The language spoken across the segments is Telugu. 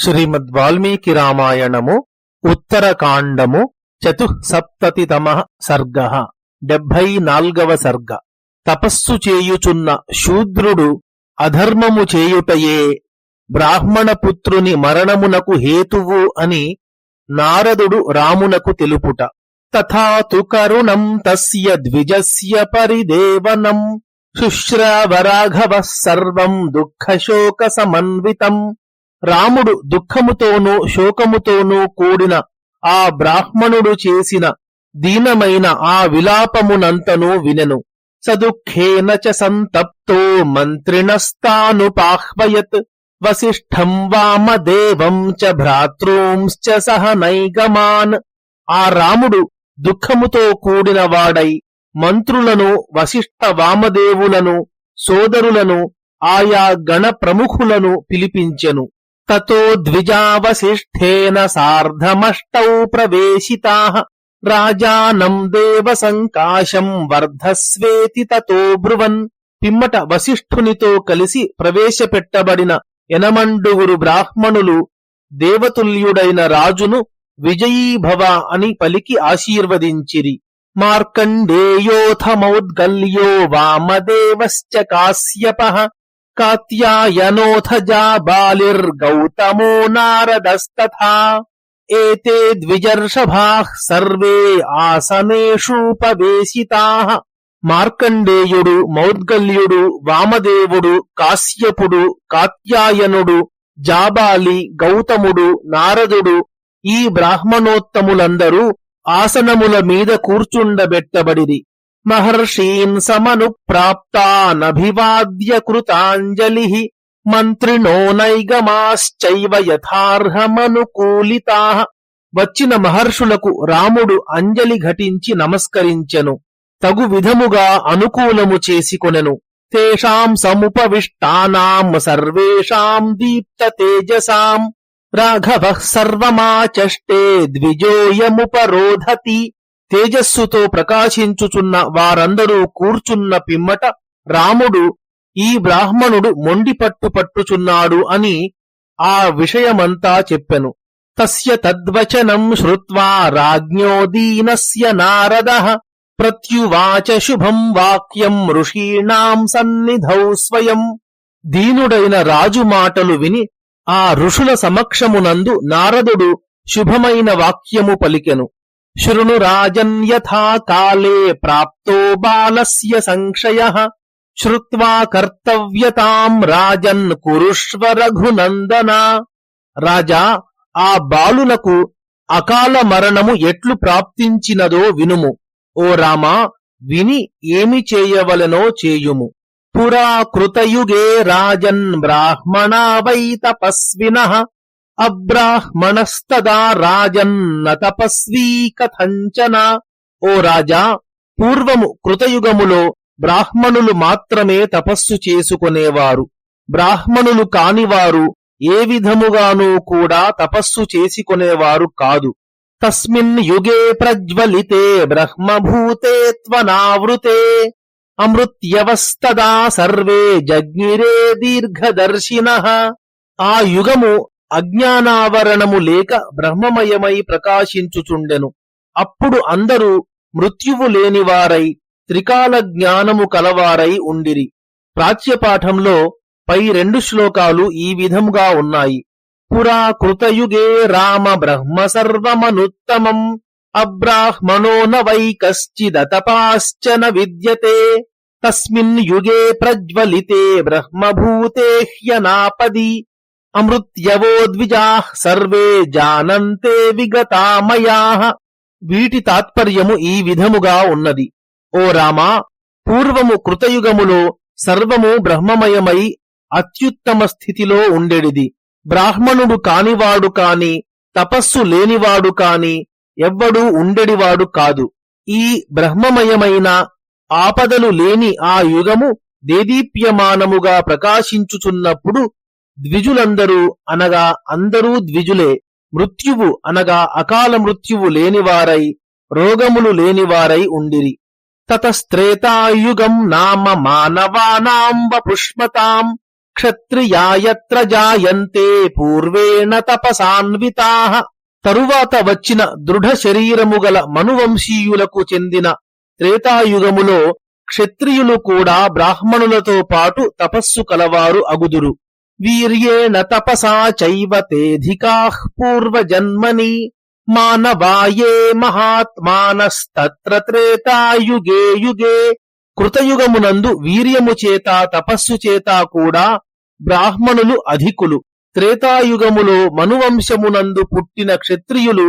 శ్రీమద్ వాల్మీకి రామాయణము ఉత్తరకాండము చతుసప్తతితమ సర్గ డెబ్భై నాల్గవ సర్గ. తపస్సు చేయుచున్న శూద్రుడు అధర్మము చేయుటయే బ్రాహ్మణపుత్రుని మరణమునకు హేతువు అని నారదుడు రామునకు తెలుపుట. తథాతు కరుణం తస్య ద్విజస్య పరిదేవనం. శుశ్రావరాఘవ సర్వం దుఃఖశోక సమన్వితం రాముడు దుఃఖముతోనూ శోకముతోనూ కూడిన ఆ బ్రాహ్మణుడు చేసిన దీనమైన ఆ విలాపమునంతనూ వినెను. సదుఃఖేన చ సంతప్తో మంత్రిణస్తానుపాహ్వయత్ వసిష్ఠం వామదేవం చ భ్రాతృంశ్చ సహ నైగమాన్. ఆ రాముడు దుఃఖముతో కూడిన వాడై మంత్రులను వశిష్ఠ వామదేవులను సోదరులను ఆయా గణ ప్రముఖులను పిలిపించెను. తతో ద్విజావశిష్ఠేన సార్ధమష్టౌ ప్రవేశితా రాజానం దేవ సంకాశం వర్ధస్వేతి తతో బ్రువన్ పిమ్మట వశిష్ఠునితో కలిసి ప్రవేశపెట్టబడిన ఎనమండుగురు బ్రాహ్మణులు దేవతుల్యుడైన రాజును విజయీభవ అని పలికి ఆశీర్వదించిరి మార్కండేయోథమౌద్గల్యో వామదేవశ్చ కాశ్యప కాత్యాయనోథ జాబాలిర్గౌతమో నారదస్తథా ఏతే ద్విజర్షభాః సర్వే ఆసనేషూపవేశితాః మార్కండేయుడు మౌద్గల్యుడు వామదేవుడు కాశ్యపుడు కాత్యాయనుడు జాబాలి గౌతముడు నారదుడు ఈ బ్రాహ్మణోత్తములందరూ ఆసనముల మీద కూర్చుండబెట్టబడిరి మహర్షీన్ సమను ప్రాప్తానభివాద్య కృతాంజలి మంత్రిణో నైగమాశ్చైవ యథార్హమనుకూలితా వచ్చిన మహర్షులకు రాముడు అంజలి ఘటించి నమస్కరించెను. తగు విధముగా అనుకూలము చేసికొనెను. తేషాం సముపవిష్టానాం సర్వేషాం దీప్త తేజసాం. రాఘవ సర్వమాచష్టే ద్విజోయముపరోధతి. తేజస్సుతో ప్రకాశించుచున్న వారందరూ కూర్చున్న పిమ్మట రాముడు ఈ బ్రాహ్మణుడు మొండి పట్టు పట్టుచున్నాడు అని ఆ విషయమంతా చెప్పెను. తస్య తద్వచనం శ్రుత్వా రాజ్ఞో దీనస్య నారద ప్రత్యువాచ శుభం వాక్యం ఋషీణాం సన్నిధౌ స్వయం. దీనుడైన రాజు మాటలు విని ఆ ఋషుల సమక్షమునందు నారదుడు శుభమైన వాక్యము పలికెను. శృణు రాజన్ కాలే ప్రాప్తో బాలస్య సంక్షయ. శ్రుత్వా కర్తవ్యతాం రాజన్ కురుష్వ రఘునందన. రాజా ఆ బాలులకు అకాల మరణము ఎట్లు ప్రాప్తించినదో వినుము. ఓ రామా విని ఏమి చేయవలనో చేయుము. పురా కృతయుగే రాజన్ బ్రాహ్మణా వై తపస్విన. అబ్రాహ్మణస్తదా రాజన్న తపస్వీ కథంచన. ఓ రాజా పూర్వము కృతయుగములో బ్రాహ్మణులు మాత్రమే తపస్సు చేసుకునేవారు. బ్రాహ్మణులు కానివారు ఏ విధముగానూ కూడా తపస్సు చేసుకునేవారు కాదు. తస్మిన్ యుగే ప్రజ్వలితే బ్రహ్మభూతే త్వనావృతే. అమృత్యవస్తదా సర్వే జజ్ఞిరే దీర్ఘదర్శిన. ఆ యుగము అజ్ఞానావరణము లేక బ్రహ్మమయమై ప్రకాశించుచుండెను. అప్పుడు అందరూ మృత్యువు లేనివారై త్రికాల జ్ఞానము కలవారై ఉండిరి. ప్రాచ్యపాఠంలో పై రెండు శ్లోకాలు ఈ విధముగా ఉన్నాయి. పురా కృతయుగే రామ బ్రహ్మ సర్వమనుత్తమం అబ్రాహ్మణో న కశ్చిదతపాశ్చన విద్యతే తస్మిన్ యుగే ప్రజ్వలితే బ్రహ్మభూతే హ్యనాపది అమృత్యవోద్విజా సర్వే జానంతే విగతామయా వీటి తాత్పర్యము ఈ విధముగా ఉన్నది. ఓ రామా పూర్వము కృతయుగములో సర్వము బ్రహ్మమయమై అత్యుత్తమ స్థితిలో ఉండెడిది. బ్రాహ్మణుడు కానివాడు కాని తపస్సు లేనివాడు కాని ఎవ్వడూ ఉండెడివాడు కాదు. ఈ బ్రహ్మమయమైన ఆపదలు లేని ఆ యుగము దేదీప్యమానముగా ప్రకాశించుచున్నప్పుడు ద్విజులందరూ అనగా అందరూ ద్విజులే మృత్యువు అనగా అకాల మృత్యువు లేనివారై రోగములు లేనివారై ఉండిరి. తతస్త్రేతాయుగం నామ మానవానాంబ పుష్మతాం క్షత్రియాయత్ర జాయంతే పూర్వేణ తపసాన్వితా. తరువాత వచ్చిన దృఢ శరీరము గల మనువంశీయులకు చెందిన త్రేతాయుగములో క్షత్రియులు కూడా బ్రాహ్మణులతో పాటు తపస్సు కలవారు అగుదురు. వీర్యేణ తపసా చైవ తేధికాః పూర్వజన్మని మానవాయే మహాత్మానస్తత్ర త్రేతాయుగే యుగే కృతయుగమునందు వీర్యము చేత తపస్సు చేత కూడా బ్రాహ్మణులు అధికులు. త్రేతాయుగములో మనువంశమునందు పుట్టిన క్షత్రియులు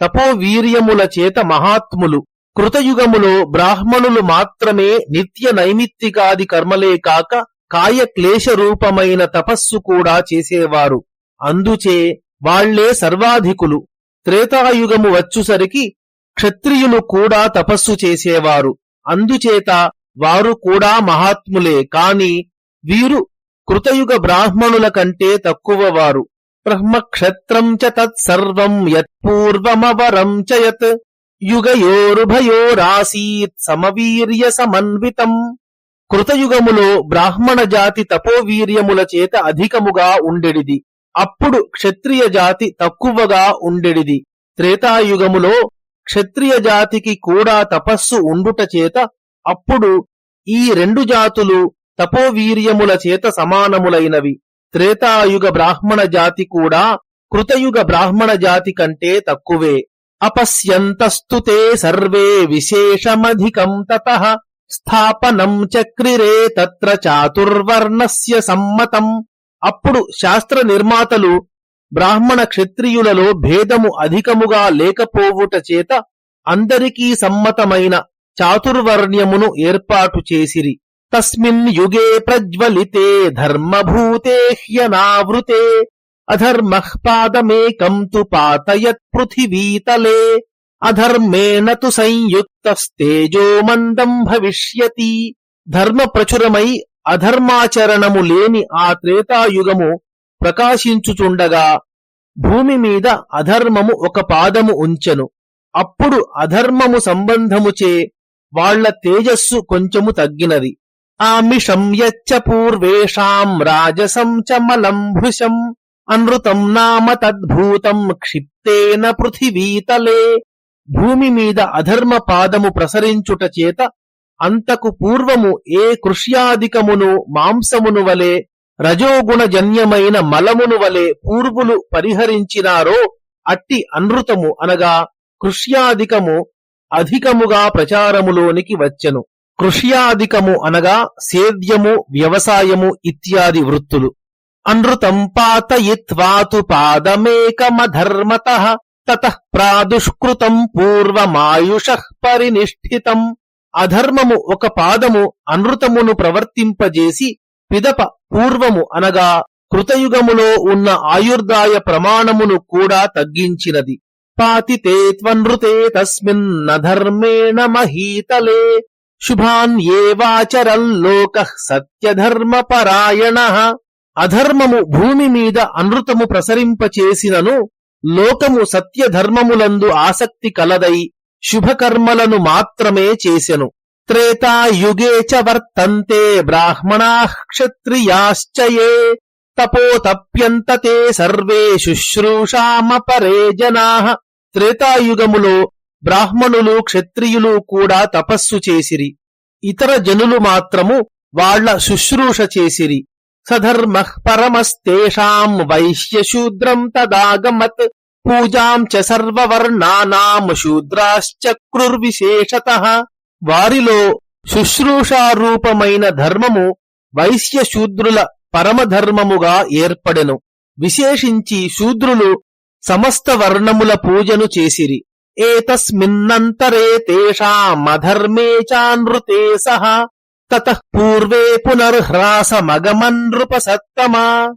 తపోవీర్యముల చేత మహాత్ములు. కృతయుగములో బ్రాహ్మణులు మాత్రమే నిత్య నైమిత్తికాది కర్మలే కాక కాయక్లేశ రూపమైన తపస్సు కూడా చేసేవారు. అందుచే వాళ్ళే సర్వాధికులు. త్రేతాయుగము వచ్చుసరికి క్షత్రియులు కూడా తపస్సు చేసేవారు. అందుచేత వారు కూడా మహాత్ములే కాని వీరు కృతయుగ బ్రాహ్మణుల కంటే తక్కువవారు. బ్రహ్మక్షత్రం చ తత్సర్వం యత్పూర్వమవరం చ యత్. యుగయోరుభయోరాసీత్ సమవీర్య సమన్వితం. కృతయుగములో బ్రాహ్మణ జాతి తపోవీర్యముల చేత అధికముగా ఉండెడిది. అప్పుడు క్షత్రియ జాతి తక్కువగా ఉండెడిది. త్రేతాయుగములో క్షత్రియ జాతికి కూడా తపస్సు ఉండుట చేత అప్పుడు ఈ రెండు జాతులు తపోవీర్యముల చేత సమానములైనవి. త్రేతాయుగ బ్రాహ్మణ జాతి కూడా కృతయుగ బ్రాహ్మణ జాతి కంటే తక్కువే. అపశ్యంతస్తుతే సర్వే విశేషమధికం తత. స్థాపనం చక్రిరే తత్ర చాతుర్వర్ణస్య సమ్మతం. అప్పుడు శాస్త్ర నిర్మాతలు బ్రాహ్మణ క్షత్రియులలో భేదము అధికముగా లేకపోవుట చేత అందరికీ సమ్మతమైన చాతుర్వర్ణ్యమును ఏర్పాటు చేసిరి. తస్మిన్ యుగే ప్రజ్వలితే ధర్మభూతే హ్యనావృతే. అధర్మ పాదమేకం తు పాతయత్ పృథివీతలే అధర్మేణ తు సంయుక్తస్తేజో మందం భవిష్యతి. ధర్మ ప్రచురమై అధర్మాచరణము లేని ఆ త్రేతాయుగము ప్రకాశించుచుండగా భూమి మీద అధర్మము ఒక పాదము ఉంచెను. అప్పుడు అధర్మము సంబంధముచే వాళ్ళ తేజస్సు కొంచెము తగ్గినది. ఆమిషం యచ్చ పూర్వేషాం రాజసం చ మలం అనృతం నామ తద్భూతం క్షిప్తేన పృథివీతలే భూమి మీద అధర్మ పాదము ప్రసరించుట చేత అంతకు పూర్వము ఏ కృష్యాధికమును మాంసమును వలె రజోగుణజన్యమైన మలమును వలె పూర్వులు పరిహరించినారో అట్టి అనృతము అనగా కృష్యాధికము అధికముగా ప్రచారములోనికి వచ్చెను. కృష్యాధికము అనగా సేద్యము వ్యవసాయము ఇత్యాది వృత్తులు. అనృతం పాతయిత్వాతు పాదమేకమధర్మత తతః ప్రాదుష్కృతం పూర్వమాయుష పరినిష్ఠితం అధర్మము ఒక పాదము అనృతమును ప్రవర్తింపజేసి పిదప పూర్వము అనగా కృతయుగములో ఉన్న ఆయుర్దాయ ప్రమాణమును కూడా తగ్గించినది. పాతితే త్వనృతే తస్మిన్నధర్మేణ మహీతలే శుభాన్యేవాచరల్లోక సత్యధర్మ సత్యధర్మపరాయణ। అధర్మము భూమి మీద అనృతము ప్రసరింపచేసినను లోకము సత్యధర్మములందు ఆసక్తి కలదై శుభకర్మలను మాత్రమే చేసెను. త్రేతాయుగే చ వర్తంతే బ్రాహ్మణా క్షత్రియాశ్చయే తపోతప్యంతతే సర్వే శుశ్రూషామపరే జనా. త్రేతాయుగములో బ్రాహ్మణులు క్షత్రియులు కూడా తపస్సు చేసిరి. ఇతర జనులు మాత్రము వాళ్ళ శుశ్రూష చేసిరి. సధర్మ పరమస్తేషాం వైశ్యశూద్రం తదాగమత్ పూజాం చ సర్వవర్ణానాం శూద్రాశ్చక్రుర్విశేషత వారిలో శుశ్రూషారూపమైన ధర్మము వైశ్యశూద్రుల పరమధర్మముగా ఏర్పడెను విశేషించి శూద్రులు సమస్త వర్ణముల పూజను చేసిరి ఏతస్మిన్నంతరే తేషామధర్మే చానృతే సహ తతః పూర్వే పునర్హ్రాసమగమన్ృపసత్తమా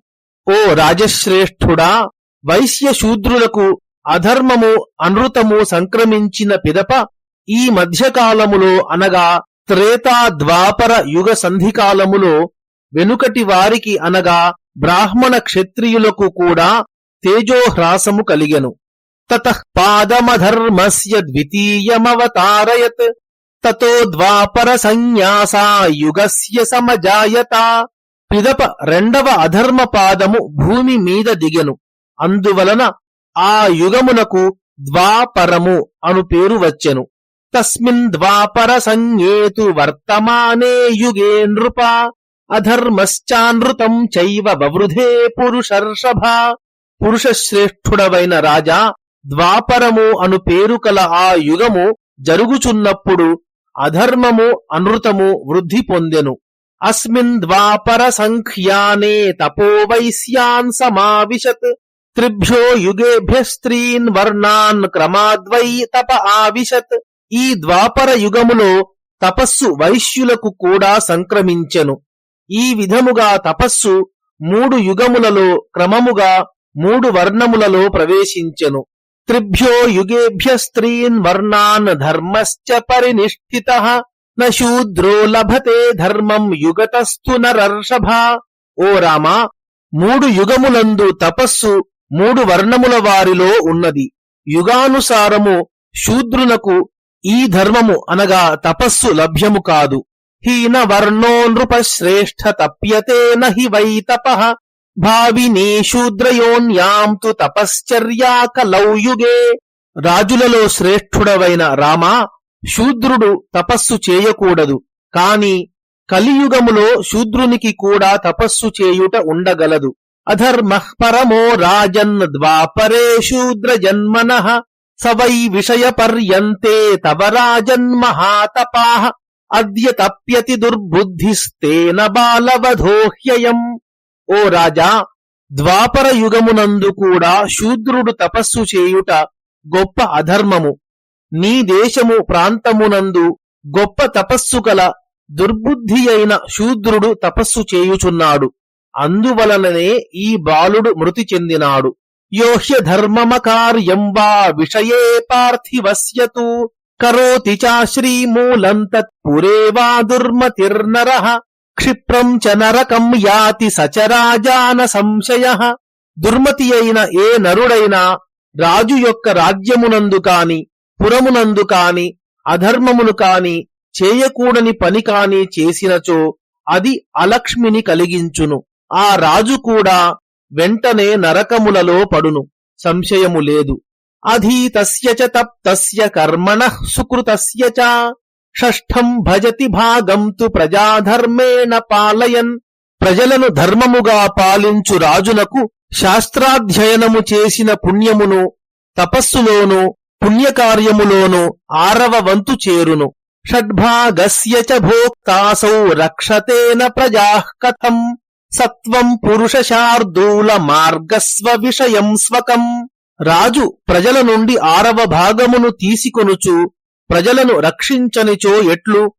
ఓ రాజశ్రేష్ఠుడా వైశ్య శూద్రులకు అధర్మము అనృతము సంక్రమించిన పిదప ఈ మధ్యకాలములో అనగా త్రేతా ద్వాపర యుగ సంధికాలములో వెనుకటి వారికి అనగా బ్రాహ్మణ క్షత్రియులకు కూడా తేజోహ్రాసము కలిగెను. తత పాదమధర్మస్య ద్వితీయమవతారయత్. తతో ద్వాపర సన్యాసా యుగస్య సమజాయత పిదప రెండవ అధర్మ పాదము భూమి మీద దిగెను. అందువలన ఆ యుగమునకు ద్వాపరము అను పేరు వచ్చెను. తస్మిన్ ద్వాపర సంజ్ఞేతు వర్తమానే యుగే నృప అధర్మశ్చానృతం చైవ బవృధే పురుషర్షభ। పురుషశ్రేష్ఠుడవైన రాజా ద్వాపరము అను పేరు కల ఆ యుగము జరుగుచున్నప్పుడు అధర్మము అనృతము వృద్ధి పొందెను. అస్మిన్ ద్వాపర సంఖ్యానే తపోవైశ్యాన్ సమావిశత్. త్రిభ్యో యుగేభ్య స్త్రీన్ వర్ణాన్ క్రమాద్వై తప ఆవిశత్. ఈ ద్వాపర యుగములో తపస్సు వైశ్యులకు కూడా సంక్రమించెను. ఈ విధముగా తపస్సు మూడు యుగములలో క్రమముగా మూడు వర్ణములలో ప్రవేశించెను. త్రిభ్యో యుగేభ్య స్త్రీన్ వర్ణాన్ ధర్మశ్చ పరినిష్ఠిత నూద్రో లభతే ధర్మం యుగతస్థు నరర్షభ ఓ రామా మూడు యుగములందు తపస్సు మూడు వర్ణముల వారిలో ఉన్నది. యుగానుసారము శూద్రునకు ఈ ధర్మము అనగా తపస్సు లభ్యము కాదు. హీన వర్ణో నృపశ్రేష్ఠ తప్యతే నహి వై తప। భావినీ శూద్రయోన్యాం తు తపశ్చర్యా కలౌయుగే రాజులలో శ్రేష్ఠుడవైన రామా శూద్రుడు తపస్సు చేయకూడదు కాని కలియుగములో శూద్రునికి కూడా తపస్సు చేయుట ఉండగలదు. అధర్మ పరమో రాజన్ ద్వాపరే శూద్ర జన్మన సవై విషయ పర్యంతే తవ రాజన్మహాతపా అద్య తప్యతి దుర్బుద్ధిస్తేన బాలవధోహ్యయం। ఓ రాజా ద్వాపర యుగమునందు కూడా శూద్రుడు తపస్సు చేయుట గొప్ప అధర్మము. నీ దేశము ప్రాంతమునందు గొప్ప తపస్సు కల దుర్బుద్ధి అయిన శూద్రుడు తపస్సు చేయుచున్నాడు. అందువలననే ఈ బాలుడు మృతి చెందినాడు. యోహ్య ధర్మమకార్యం వా విషయే పార్థివస్యతు కరోతి చాశ్రీమూలం తత్పురే వా దుర్మతిర్నర. క్షిప్రం చ నరకం యాతి సచరాజాన సంశయ. దుర్మతి అయిన ఏ నరుడైనా రాజు యొక్క రాజ్యమునందు కాని పురమునందు కాని అధర్మమును కాని చేయకూడని పని కాని చేసినచో అది అలక్ష్మిని కలిగించును. ఆ రాజు కూడా వెంటనే నరకములలో పడును. సంశయము లేదు. అధీతస్య చ తప్తస్య కర్మణ సుకృతస్య చ. షష్ఠం భజతి భాగం తు ప్రజాధర్మేణ పాలయన్. ప్రజలను ధర్మముగా పాలించు రాజునకు శాస్త్రాధ్యయనము చేసిన పుణ్యమును తపస్సులోను పుణ్యకార్యములోను ఆరవ వంతు చేరును. షడ్భాగస్య చ భోక్తాసౌ రక్షతేన ప్రజా కథం. సత్వం పురుష శార్దూల మార్గస్వ విషయం స్వకం. రాజు ప్రజల నుండి ఆరవ భాగమును తీసుకొనుచు ప్రజలను రక్షించనిచో ఎట్లు?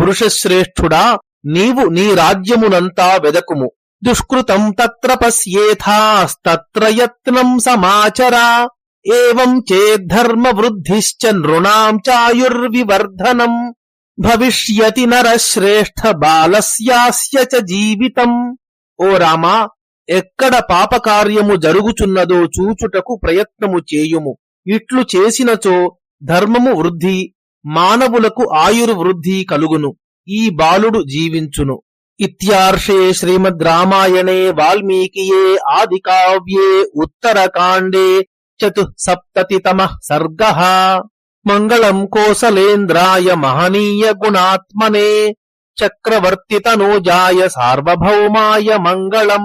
పురుషశ్రేష్ఠుడా నీవు నీ రాజ్యమునంతా వెదకుము. దుష్కృతం తత్ర పశ్యేథాస్తత్ర యత్నం సమాచరా. ఏం చేద్ధర్మ వృద్ధిశ్చ నృణాం చాయుర్వివర్ధనం. భవిష్యతి నరశ్రేష్ఠ బాలస్యాస్య చ జీవితం. ఓ రామా ఎక్కడ పాపకార్యము జరుగుచున్నదో చూచుటకు ప్రయత్నము చేయుము. ఇట్లు చేసినచో ధర్మము వృద్ధి మానవులకు ఆయుర్వృద్ధి కలుగును ఈ బాలుడు జీవించును. ఇత్యార్షే శ్రీమద్ రామాయణే వాల్మీకియే ఆది కావ్యే ఉత్తరకాండే చతుసప్తతితమ సర్గ. మంగళం కోసలేంద్రాయ మహనీయ గుణాత్మనే చక్రవర్తితనూజాయ సార్వభౌమాయ మంగళం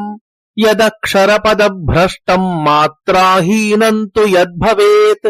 యదక్షరపదభ్రష్టం మాత్రాహీనం తు యద్భవేత్.